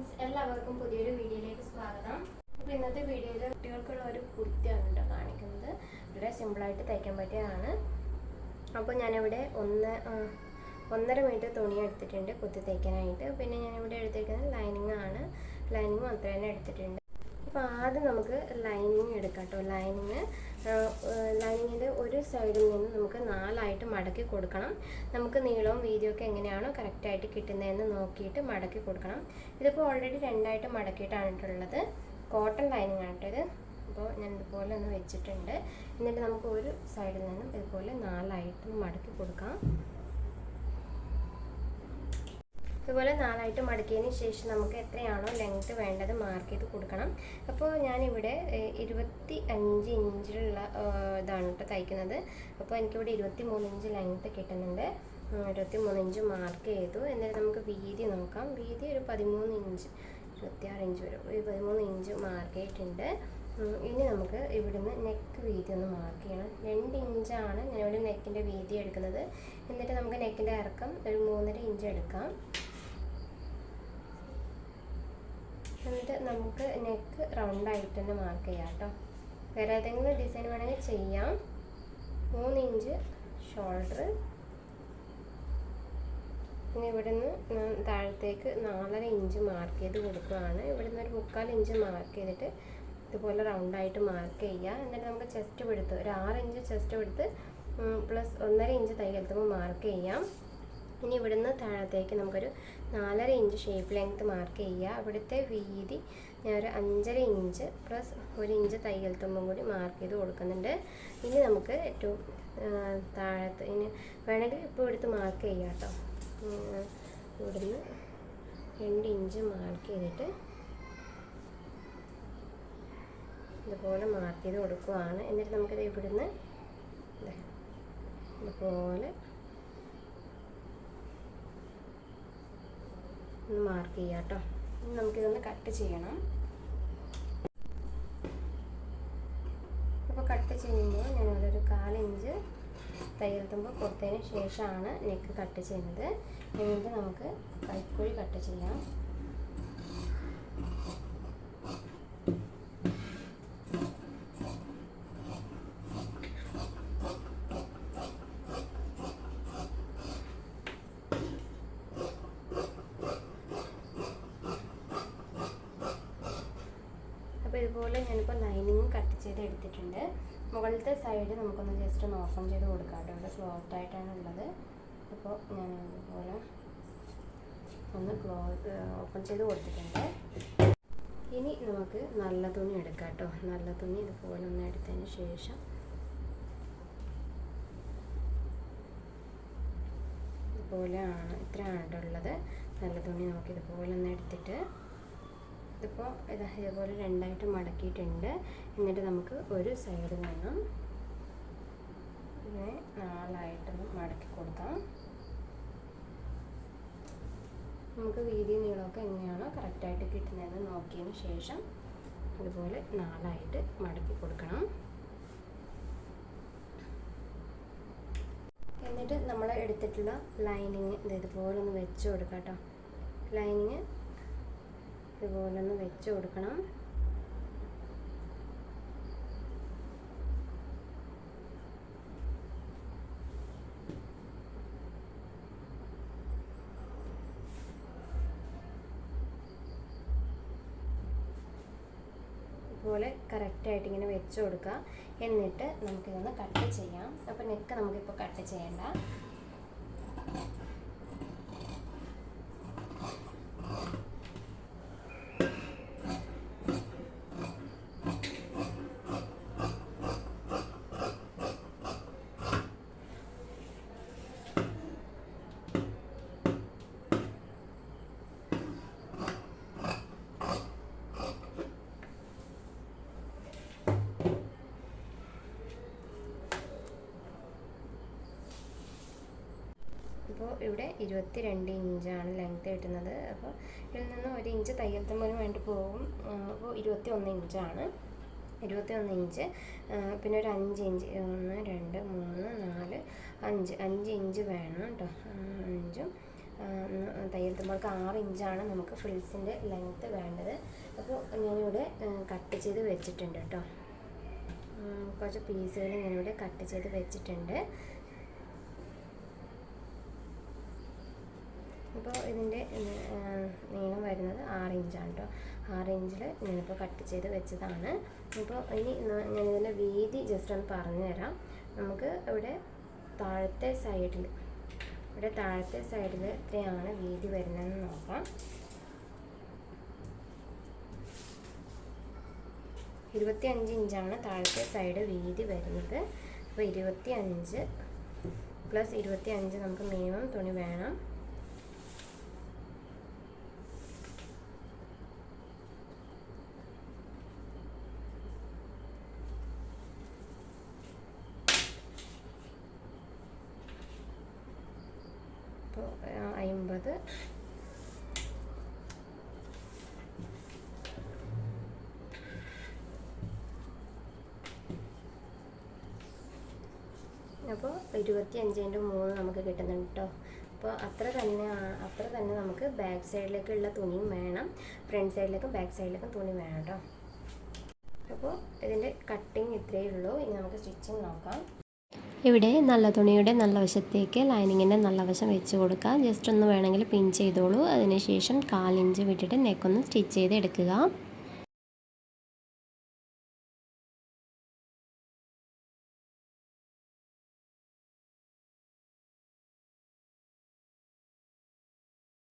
Friends എല്ലാവർക്കും പുതിയൊരു വീഡിയോയിലേക്ക് സ്വാഗതം. അപ്പോൾ ഇന്നത്തെ വീഡിയോയിൽ കുട്ടികൾക്കുള്ള ഒരു കുർത്തിയാണ് കേട്ടോ കാണിക്കുന്നത്. വളരെ സിമ്പിളായിട്ട് തയ്ക്കാൻ പറ്റിയതാണ്. അപ്പോൾ ഞാനിവിടെ ഒന്ന് ഒന്നര മീറ്റർ തുണി എടുത്തിട്ടുണ്ട് കുത്തി തയ്ക്കാനായിട്ട്. പിന്നെ ഞാനിവിടെ എടുത്തിരിക്കുന്നത് ലൈനിങ് ആണ് ലൈനിങ് മാത്രമേ തന്നെ എടുത്തിട്ടുണ്ട്. അപ്പോൾ ആദ്യം നമുക്ക് ലൈനിങ് എടുക്കാം കേട്ടോ ലൈനിങ് ലൈനിങ്ങിന്റെ ഒരു സൈഡിൽ നിന്ന് നമുക്ക് നാലായിട്ട് മടക്കി കൊടുക്കണം. നമുക്ക് നീളവും വീതിയും ഒക്കെ എങ്ങനെയാണോ കറക്റ്റായിട്ട് കിട്ടുന്നതെന്ന് നോക്കിയിട്ട് മടക്കി കൊടുക്കണം. ഇതിപ്പോൾ ഓൾറെഡി രണ്ടായിട്ട് മടക്കിയിട്ടാണിട്ടുള്ളത് കോട്ടൺ ലൈനിങ് ആണിട്ടത് അപ്പോൾ ഞാൻ ഇതുപോലെ ഒന്ന് വെച്ചിട്ടുണ്ട്. എന്നിട്ട് നമുക്ക് ഒരു സൈഡിൽ നിന്നും ഇതുപോലെ നാലായിട്ട് മടക്കി കൊടുക്കാം. ഇതുപോലെ നാലായിട്ട് മടക്കിയതിന് ശേഷം നമുക്ക് എത്രയാണോ ലെങ്ത് വേണ്ടത് മാർക്ക് ചെയ്ത് കൊടുക്കണം. അപ്പോൾ ഞാനിവിടെ ഇരുപത്തി അഞ്ച് ഇഞ്ചിലുള്ള ഇതാണ് കേട്ടോ തയ്ക്കുന്നത്. അപ്പോൾ എനിക്കിവിടെ ഇരുപത്തി മൂന്ന് ഇഞ്ച് ലെങ്ത് കിട്ടുന്നുണ്ട്. ഇരുപത്തി മൂന്ന് ഇഞ്ച് മാർക്ക് ചെയ്തു. എന്നിട്ട് നമുക്ക് വീതി നോക്കാം. വീതി ഒരു പതിമൂന്ന് ഇഞ്ച് ഇരുപത്തിയാറ് ഇഞ്ച് വരും ഒരു പതിമൂന്ന് ഇഞ്ച് മാർക്ക് ചെയ്തിട്ടുണ്ട്. ഇനി നമുക്ക് ഇവിടുന്ന് നെക്ക് വീതി ഒന്ന് മാർക്ക് ചെയ്യണം. രണ്ട് ഇഞ്ചാണ് ഞാനിവിടെ നെക്കിന്റെ വീതി എടുക്കുന്നത്. എന്നിട്ട് നമുക്ക് നെക്കിന്റെ ഇറക്കം ഒരു മൂന്നര ഇഞ്ച് എടുക്കാം. എന്നിട്ട് നമുക്ക് നെക്ക് റൗണ്ട് ആയിട്ട് തന്നെ മാർക്ക് ചെയ്യാം കേട്ടോ. വേറെ ഏതെങ്കിലും ഡിസൈൻ വേണമെങ്കിൽ ചെയ്യാം. മൂന്ന് ഇഞ്ച് ഷോൾഡർ പിന്നെ ഇവിടുന്ന് താഴത്തേക്ക് നാലര ഇഞ്ച് മാർക്ക് ചെയ്ത് കൊടുക്കുകയാണ്. ഇവിടുന്ന് ഒരു മുക്കാൽ ഇഞ്ച് മാർക്ക് ചെയ്തിട്ട് ഇതുപോലെ റൗണ്ടായിട്ട് മാർക്ക് ചെയ്യുക. എന്നിട്ട് നമുക്ക് ചെസ്റ്റ് പിടുത്ത് ഒരു ആറ് ഇഞ്ച് ചെസ്റ്റ് പിടുത്ത് പ്ലസ് ഒന്നര ഇഞ്ച് തയ്യൽത്തുമ്പോൾ മാർക്ക് ചെയ്യാം. ഇനി ഇവിടുന്ന് താഴത്തേക്ക് നമുക്കൊരു നാലര ഇഞ്ച് ഷേപ്പ് ലെങ്ത് മാർക്ക് ചെയ്യുക. അവിടുത്തെ വീതി ഞാൻ ഒരു അഞ്ചര ഇഞ്ച് പ്ലസ് ഒരു ഇഞ്ച് തയ്യൽ തുമ്പും കൂടി മാർക്ക് ചെയ്ത് കൊടുക്കുന്നുണ്ട്. ഇനി നമുക്ക് ഏറ്റവും താഴത്ത് ഇനി വേണമെങ്കിൽ ഇപ്പോൾ എടുത്ത് മാർക്ക് ചെയ്യാം കേട്ടോ. ഇവിടുന്ന് രണ്ട് ഇഞ്ച് മാർക്ക് ചെയ്തിട്ട് ഇതുപോലെ മാർക്ക് ചെയ്ത് കൊടുക്കുവാണ്. എന്നിട്ട് നമുക്കിത് ഇവിടുന്ന് ഇതുപോലെ ഒന്ന് മാർക്ക് ചെയ്യാം കേട്ടോ. നമുക്കിതൊന്ന് കട്ട് ചെയ്യണം. അപ്പോൾ കട്ട് ചെയ്യുമ്പോൾ ഞാനതൊരു കാലിഞ്ച് തയ്യൽ കൊടുത്തതിന് ശേഷമാണ് നെക്ക് കട്ട് ചെയ്യുന്നത്. എന്നിട്ട് നമുക്ക് കൈക്കുഴി കട്ട് ചെയ്യാം. ഇതുപോലെ ഞാനിപ്പോൾ ലൈനിങ് കട്ട് ചെയ്ത് എടുത്തിട്ടുണ്ട്. മുകളിലത്തെ സൈഡ് നമുക്കൊന്ന് ജസ്റ്റ് ഒന്ന് ഓപ്പൺ ചെയ്ത് കൊടുക്കാം കേട്ടോ. ഇവിടെ ക്ലോത്ത് ആയിട്ടാണ് ഉള്ളത്. അപ്പോൾ ഞാൻ ഇതുപോലെ ഒന്ന് ക്ലോത്ത് ഓപ്പൺ ചെയ്ത് കൊടുത്തിട്ടുണ്ട്. ഇനി നമുക്ക് നല്ല തുണി എടുക്കാം കേട്ടോ. നല്ല തുണി ഇതുപോലെ ഒന്ന് എടുത്തതിന് ശേഷം ഇതുപോലെയാണ് ഇത്രയാണ് ഉള്ളത്. നല്ല തുണി നമുക്ക് ഇതുപോലെ ഒന്ന് എടുത്തിട്ട് ഇതിപ്പോൾ ഇത് ഇതുപോലെ രണ്ടായിട്ട് മടക്കിയിട്ടുണ്ട്. എന്നിട്ട് നമുക്ക് ഒരു സൈഡിൽ നിന്നും ഇതിനെ നാലായിട്ടൊന്ന് മടക്കി കൊടുക്കാം. നമുക്ക് വീതി നീളമൊക്കെ എങ്ങനെയാണോ കറക്റ്റായിട്ട് കിട്ടുന്നതെന്ന് നോക്കിയതിന് ശേഷം ഇതുപോലെ നാലായിട്ട് മടക്കി കൊടുക്കണം. എന്നിട്ട് നമ്മൾ എടുത്തിട്ടുള്ള ലൈനിങ് ഇത് ഇതുപോലെ ഒന്ന് വെച്ച് കൊടുക്കാം കേട്ടോ ലൈനിങ് ഇതുപോലെ ഒന്ന് വെച്ച് കൊടുക്കണം. ഇതുപോലെ കറക്റ്റായിട്ട് ഇങ്ങനെ വെച്ച് കൊടുക്കുക എന്നിട്ട് നമുക്കിതൊന്ന് കട്ട് ചെയ്യാം. അപ്പോൾ നെക്ക് നമുക്കിപ്പോൾ കട്ട് ചെയ്യണ്ട ഇപ്പോൾ ഇവിടെ ഇരുപത്തി രണ്ട് ഇഞ്ചാണ് ലെങ്ത് കിട്ടുന്നത്. അപ്പോൾ ഇതിൽ നിന്ന് ഒരു ഇഞ്ച് തയ്യൽ തുമ്പലിന് വേണ്ടി പോകും. അപ്പോൾ ഇരുപത്തി ഒന്ന് ഇഞ്ചാണ്. ഇരുപത്തി ഒന്ന് ഇഞ്ച് പിന്നെ ഒരു അഞ്ച് ഇഞ്ച്. ഒന്ന് രണ്ട് മൂന്ന് നാല് അഞ്ച്. അഞ്ച് ഇഞ്ച് വേണം കേട്ടോ. അഞ്ചും. തയ്യൽ തുമ്പൾക്ക് ആറ് ഇഞ്ചാണ് നമുക്ക് ഫ്രിൽസിന്റെ ലെങ്ത്ത് വേണ്ടത്. അപ്പോൾ ഞാനിവിടെ കട്ട് ചെയ്ത് വെച്ചിട്ടുണ്ട് കേട്ടോ. കുറച്ച് പീസുകൾ ഞാനിവിടെ കട്ട് ചെയ്ത് വെച്ചിട്ടുണ്ട്. അപ്പോൾ ഇതിന്റെ നീളം വരുന്നത് ആറ് ഇഞ്ചാണ് കേട്ടോ. ആറ് ഇഞ്ചിൽ ഞാനിപ്പോൾ കട്ട് ചെയ്ത് വെച്ചതാണ്. അപ്പോൾ ഇനി ഞാനിതിന്റെ വീതി ജസ്റ്റ് ഒന്ന് പറഞ്ഞു തരാം. നമുക്ക് ഇവിടെ താഴത്തെ സൈഡിൽ ഇവിടെ താഴത്തെ സൈഡിൽ എത്രയാണ് വീതി വരുന്നതെന്ന് നോക്കാം. ഇരുപത്തി അഞ്ച് ഇഞ്ചാണ് താഴത്തെ സൈഡ് വീതി വരുന്നത്. അപ്പോൾ ഇരുപത്തി അഞ്ച് പ്ലസ് ഇരുപത്തി അഞ്ച് നമുക്ക് മിനിമം തുണി വേണം അപ്പോൾ അപ്പോൾ ഇരുപത്തി അഞ്ചിന്റെ മൂന്ന് നമുക്ക് കിട്ടുന്നുണ്ട് കേട്ടോ അപ്പോൾ അത്ര തന്നെ അത്ര തന്നെ നമുക്ക് ബാക്ക് സൈഡിലേക്കുള്ള തുണിയും വേണം. ഫ്രണ്ട് സൈഡിലേക്കും ബാക്ക് സൈഡിലേക്കും തുണി വേണം കേട്ടോ അപ്പോൾ ഇതിന്റെ കട്ടിങ് ഇത്രയേ ഉള്ളൂ. ഇനി നമുക്ക് സ്റ്റിച്ചിങ് നോക്കാം. ഇവിടെ നല്ല തുണിയുടെ നല്ല വശത്തേക്ക് ലൈനിങ്ങിന്റെ നല്ല വശം വെച്ച് കൊടുക്കുക ജസ്റ്റ് ഒന്ന് വേണമെങ്കിൽ പിൻ ചെയ്തോളൂ. അതിനുശേഷം കാലിഞ്ച് വിട്ടിട്ട് നെക്കൊന്ന് സ്റ്റിച്ച് ചെയ്ത് എടുക്കുക.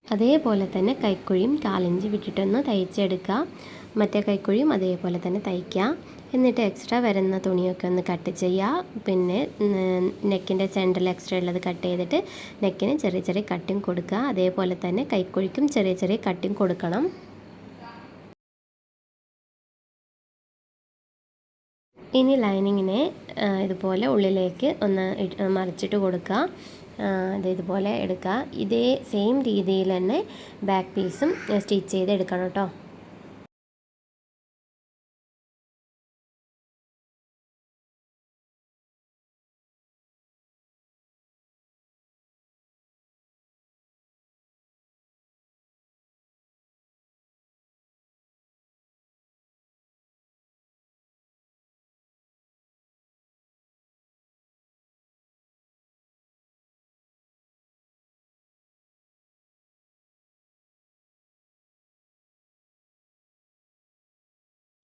അതേപോലെ തന്നെ കൈക്കുഴിയും കാലിഞ്ച് വിട്ടിട്ടൊന്ന് തയ്ച്ചെടുക്കുക. മറ്റേ കൈക്കുഴിയും അതേപോലെ തന്നെ തയ്ക്കുക. എന്നിട്ട് എക്സ്ട്രാ വരുന്ന തുണിയൊക്കെ ഒന്ന് കട്ട് ചെയ്യുക പിന്നെ നെക്കിന്റെ സെന്ററിൽ എക്സ്ട്രാ ഉള്ളത് കട്ട് ചെയ്തിട്ട് നെക്കിന് ചെറിയ ചെറിയ കട്ടിങ് കൊടുക്കുക അതേപോലെ തന്നെ കൈക്കുഴിക്കും ചെറിയ ചെറിയ കട്ടിങ് കൊടുക്കണം. ഇനി ലൈനിങ്ങിനെ ഇതുപോലെ ഉള്ളിലേക്ക് ഒന്ന് മറിച്ചിട്ട് കൊടുക്കുക ഇത് ഇതുപോലെ എടുക്കുക ഇതേ സെയിം രീതിയിൽ തന്നെ ബാക്ക് പീസും സ്റ്റിച്ച് ചെയ്ത് എടുക്കണം കേട്ടോ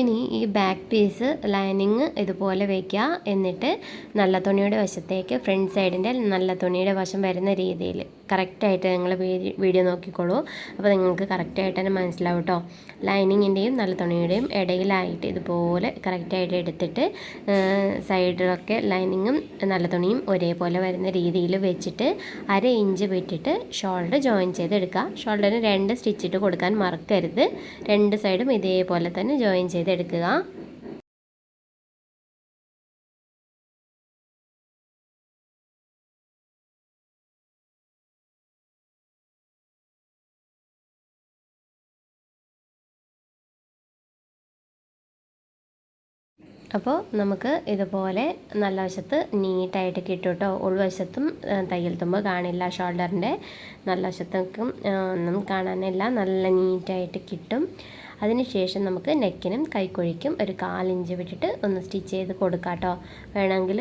ഇനി ഈ ബാക്ക് പീസ് ലൈനിങ് ഇതുപോലെ വയ്ക്കുക. എന്നിട്ട് നല്ല തുണിയുടെ വശത്തേക്ക് ഫ്രണ്ട് സൈഡിന്റെ നല്ല തുണിയുടെ വശം വരുന്ന രീതിയിൽ കറക്റ്റായിട്ട് നിങ്ങൾ വീഡിയോ നോക്കിക്കോളൂ. അപ്പോൾ നിങ്ങൾക്ക് കറക്റ്റായിട്ട് തന്നെ മനസ്സിലാവും കേട്ടോ ലൈനിങ്ങിന്റെയും നല്ല തുണിയുടെയും ഇടയിലായിട്ട് ഇതുപോലെ കറക്റ്റായിട്ട് എടുത്തിട്ട് സൈഡിലൊക്കെ ലൈനിങ്ങും നല്ല തുണിയും ഒരേപോലെ വരുന്ന രീതിയിൽ വെച്ചിട്ട് അര ഇഞ്ച് വിട്ടിട്ട് ഷോൾഡർ ജോയിൻ ചെയ്തെടുക്കുക. ഷോൾഡറിന് രണ്ട് സ്റ്റിച്ചിട്ട് കൊടുക്കാൻ മറക്കരുത്. രണ്ട് സൈഡും ഇതേപോലെ തന്നെ ജോയിൻ ചെയ്തെടുക്കുക. അപ്പോൾ നമുക്ക് ഇതുപോലെ നല്ല വശത്ത് നീറ്റായിട്ട് കിട്ടും കേട്ടോ. ഉൾവശത്തും തയ്യൽ തുമ്പ് കാണില്ല ഷോൾഡറിന്റെ നല്ല വശത്തേക്കും ഒന്നും കാണാനില്ല. നല്ല നീറ്റായിട്ട് കിട്ടും. അതിനുശേഷം നമുക്ക് നെക്കിനും കൈക്കുഴിക്കും ഒരു കാലിഞ്ച് വിട്ടിട്ട് ഒന്ന് സ്റ്റിച്ച് ചെയ്ത് കൊടുക്കാം കേട്ടോ വേണമെങ്കിൽ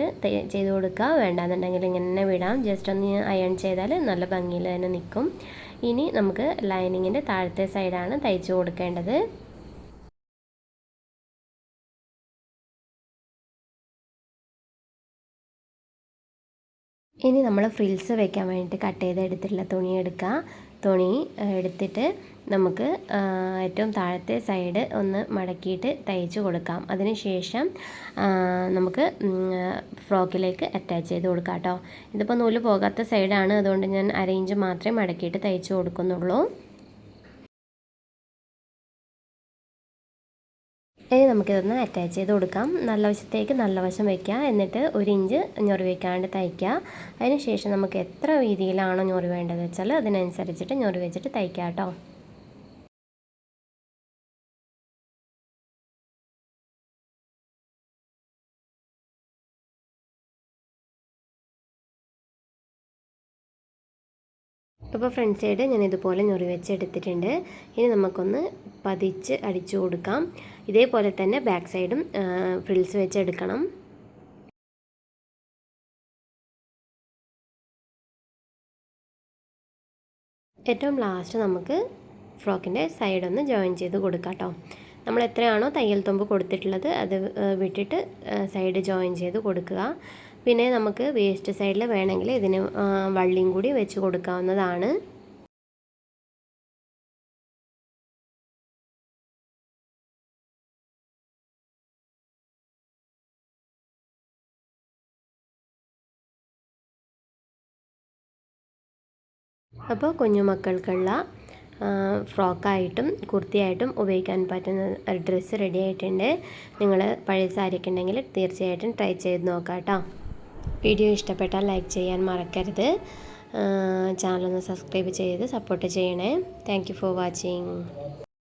ചെയ്ത് കൊടുക്കുക വേണ്ടാന്നുണ്ടെങ്കിൽ ഇങ്ങനെ വിടാം. ജസ്റ്റ് ഒന്ന് അയൺ ചെയ്താൽ നല്ല ഭംഗിയിൽ തന്നെ നിൽക്കും ഇനി നമുക്ക് ലൈനിങ്ങിന്റെ താഴത്തെ സൈഡാണ് തയ്ച്ചു കൊടുക്കേണ്ടത്. ഇനി നമ്മൾ ഫ്രിൽസ് വെക്കാൻ വേണ്ടിയിട്ട് കട്ട് ചെയ്ത് എടുത്തിട്ടുള്ള തുണി എടുക്കുക തുണി എടുത്തിട്ട് നമുക്ക് ഏറ്റവും താഴത്തെ സൈഡ് ഒന്ന് മടക്കിയിട്ട് തയ്ച്ച് കൊടുക്കാം. അതിനുശേഷം ശേഷം നമുക്ക് ഫ്രോക്കിലേക്ക് അറ്റാച്ച് ചെയ്ത് കൊടുക്കാം കേട്ടോ ഇതിപ്പോൾ നൂൽ പോകാത്ത സൈഡാണ് അതുകൊണ്ട് ഞാൻ അര ഇഞ്ച് മാത്രമേ മടക്കിയിട്ട് തയ്ച്ച് കൊടുക്കുന്നുള്ളൂ. നമുക്കിതൊന്ന് അറ്റാച്ച് ചെയ്ത് കൊടുക്കാം. നല്ല വശത്തേക്ക് നല്ല വശം വയ്ക്കുക എന്നിട്ട് ഒരു ഇഞ്ച് ഞൊറി വയ്ക്കാണ്ട് തയ്ക്കുക അതിനുശേഷം നമുക്ക് എത്ര വീതിയിലാണോ ഞൊറി വേണ്ടത് വെച്ചാൽ അതിനനുസരിച്ചിട്ട് ഞൊറി വെച്ചിട്ട് തയ്ക്കാം കേട്ടോ. ഇപ്പോൾ ഫ്രണ്ട് സൈഡ് ഞാൻ ഇതുപോലെ ഞൊറി വെച്ച് എടുത്തിട്ടുണ്ട് ഇനി നമുക്കൊന്ന് പതിച്ച് അടിച്ചു കൊടുക്കാം. ഇതേപോലെ തന്നെ ബാക്ക് സൈഡും ഫ്രിൽസ് വെച്ച് എടുക്കണം. ഏറ്റവും ലാസ്റ്റ് നമുക്ക് ഫ്രോക്കിന്റെ ഒന്ന് ജോയിൻ ചെയ്ത് കൊടുക്കാം കേട്ടോ നമ്മൾ എത്രയാണോ തയ്യൽ തുമ്പ് കൊടുത്തിട്ടുള്ളത് അത് വിട്ടിട്ട് സൈഡ് ജോയിൻ ചെയ്ത് കൊടുക്കുക. പിന്നെ നമുക്ക് വേസ്റ്റ് സൈഡിൽ വേണമെങ്കിൽ ഇതിന് വള്ളിയും കൂടി വെച്ച് കൊടുക്കാവുന്നതാണ്. അപ്പോൾ കുഞ്ഞുമക്കൾക്കുള്ള ഫ്രോക്കായിട്ടും കുർത്തിയായിട്ടും ഉപയോഗിക്കാൻ പറ്റുന്ന ഡ്രസ്സ് റെഡി ആയിട്ടുണ്ട്. നിങ്ങൾ പഴയ സാരിയൊക്കെ ഉണ്ടെങ്കിൽ തീർച്ചയായിട്ടും ട്രൈ ചെയ്ത് നോക്കാം കേട്ടോ വീഡിയോ ഇഷ്ടപ്പെട്ടാൽ ലൈക്ക് ചെയ്യാൻ മറക്കരുത്. ചാനലൊന്ന് സബ്സ്ക്രൈബ് ചെയ്ത് സപ്പോർട്ട് ചെയ്യണേ. Thank for watching